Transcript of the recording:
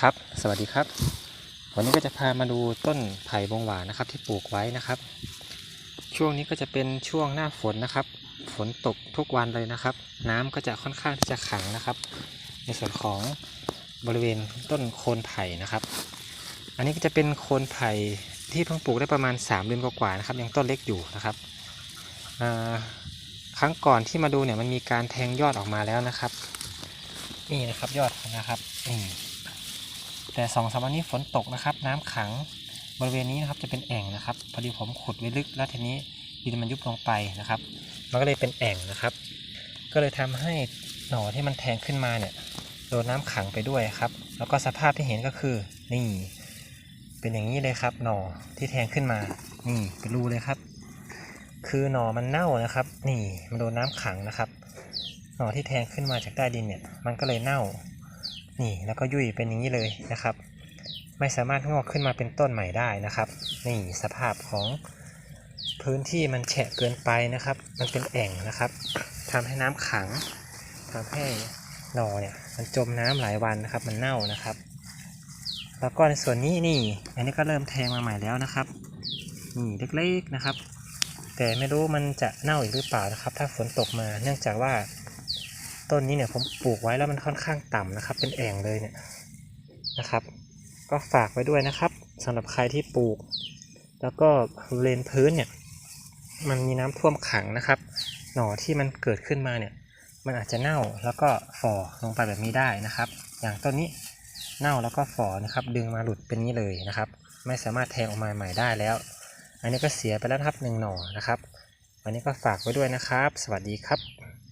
ครับ สวัสดีครับ วันนี้ก็จะพามาดูต้นไผ่บงหวานนะครับ ที่ปลูกไว้นะครับ ช่วงนี้ก็จะเป็นช่วงหน้าฝนนะครับ ฝนตกทุกวันเลยนะครับ น้ำก็จะค่อนข้างที่จะขังนะครับ ในส่วนของบริเวณต้นโคนไผ่นะครับ อันนี้ก็จะเป็นโคนไผ่ที่เพิ่งปลูกได้ประมาณ3เดือนกว่าๆนะครับยังต้นเล็กอยู่นะครับครั้งก่อนที่มาดูเนี่ยมันมีการแทงยอดออกมาแล้วนะครับ นี่นะครับยอดนะครับนี่ แต่สองสามวันนี้ฝนตกนะครับ น้ำขังบริเวณนี้นะครับจะเป็นแอ่งนะครับ พอดีผมขุดไว้ลึกแล้วทีนี้ดินมันยุบลงไปนะครับ มันก็เลยเป็นแอ่งนะครับ ก็เลยทำให้หน่อที่มันแทงขึ้นมาเนี่ยโดนน้ำขังไปด้วยครับ แล้วก็สภาพที่เห็นก็คือนี่เป็นอย่างนี้เลยครับ หน่อที่แทงขึ้นมา นี่เป็นรูเลยครับ คือหน่อมันเน่านะครับ นี่มันโดนน้ำขังนะครับ หน่อที่แทงขึ้นมาจากใต้ดินเนี่ย มันก็เลยเน่า นี่แล้วก็ยุ่ยเป็นอย่างนี้เลยนะครับ ไม่สามารถงอกขึ้นมาเป็นต้นใหม่ได้นะครับ นี่สภาพของพื้นที่มันแฉะเกินไปนะครับ มันเป็นแอ่งนะครับทำให้น้ำขังทำให้หน่อเนี่ยมันจมน้ำหลายวันนะครับ มันเน่านะครับ แล้วก็ในส่วนนี้นี่ อันนี้ก็เริ่มแทงมาใหม่แล้วนะครับนี่เล็กๆนะครับ แต่ไม่รู้มันจะเน่าอีกหรือเปล่านะครับ ถ้าฝนตกมาเนื่องจากว่า ต้นนี้เนี่ยผมปลูกไว้แล้วมันค่อนข้างต่ำนะครับ เป็นแอ่งเลยเนี่ยนะครับ ก็ฝากไว้ด้วยนะครับสำหรับใครที่ปลูก แล้วก็เวณพื้นเนี่ย มันมีน้ำท่วมขังนะครับ หน่อที่มันเกิดขึ้นมาเนี่ย มันอาจจะเน่าแล้วก็ฝ่อลงไปแบบนี้ได้นะครับ อย่างต้นนี้เน่าแล้วก็ฝ่อนะครับ ดึงมาหลุดเป็นนี้เลยนะครับ ไม่สามารถแทงออกมาใหม่ได้แล้ว อันนี้ก็เสียไปแล้วครับหนึ่งหน่อนะครับ วันนี้ก็ฝากไว้ด้วยนะครับ สวัสดีครับ